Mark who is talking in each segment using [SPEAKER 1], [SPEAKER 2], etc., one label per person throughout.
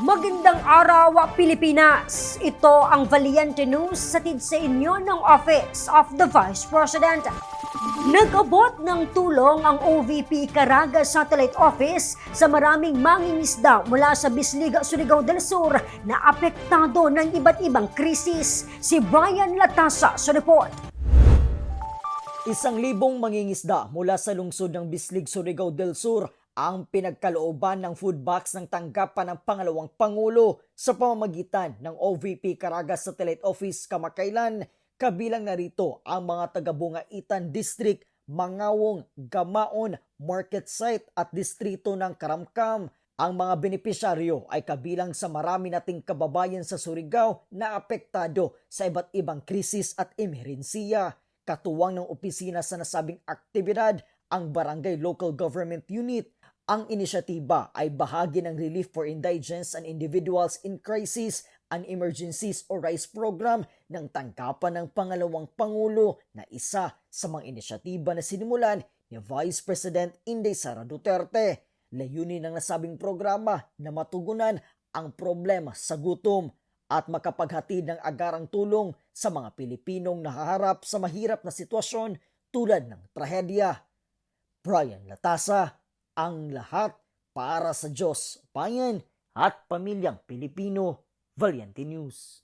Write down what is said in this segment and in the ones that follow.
[SPEAKER 1] Magandang araw, Pilipinas! Ito ang Valiente News satid sa inyo ng Office of the Vice President. Nag-abot ng tulong ang OVP Caraga Satellite Office sa maraming mangingisda mula sa Bisliga, Surigao del Sur na apektado ng iba't ibang krisis. Si Brian Latasa sa report.
[SPEAKER 2] Isang libong mangingisda mula sa lungsod ng Bislig, Surigao del Sur ang pinagkalooban ng food box ng tanggapan ng pangalawang Pangulo sa pamamagitan ng OVP Caraga Satellite Office kamakailan. Kabilang narito ang mga taga-Bungaitan District, Mangawong, Gamaon, Market Site at distrito ng Karamkam. Ang mga benepisyaryo ay kabilang sa marami nating kababayan sa Surigao na apektado sa iba't ibang krisis at emerhensiya. Katuwang ng opisina sa nasabing aktibidad ang Barangay Local Government Unit. Ang inisyatiba ay bahagi ng Relief for Indigents and Individuals in Crisis and Emergencies o RICE program ng tanggapan ng pangalawang Pangulo na isa sa mga inisyatiba na sinimulan ni Vice President Inday Sara Duterte. Layunin ng nasabing programa na matugunan ang problema sa gutom at makapaghatid ng agarang tulong sa mga Pilipinong nahaharap sa mahirap na sitwasyon tulad ng trahedya. Brian Latasa, ang lahat para sa Diyos, bayan at pamilyang Pilipino. Valiente News.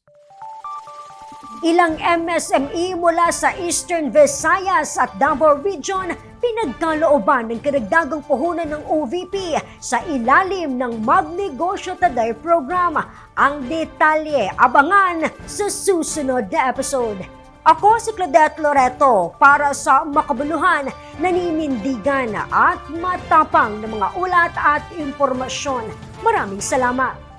[SPEAKER 1] Ilang MSME mula sa Eastern Visayas at Davao Region pinagkalooban ng karagdagang puhunan ng OVP sa ilalim ng Magnegosyo Taday program. Ang detalye abangan sa susunod na episode. Ako si Claudette Loreto para sa makabuluhan, naninindigan at matapang na mga ulat at impormasyon. Maraming salamat!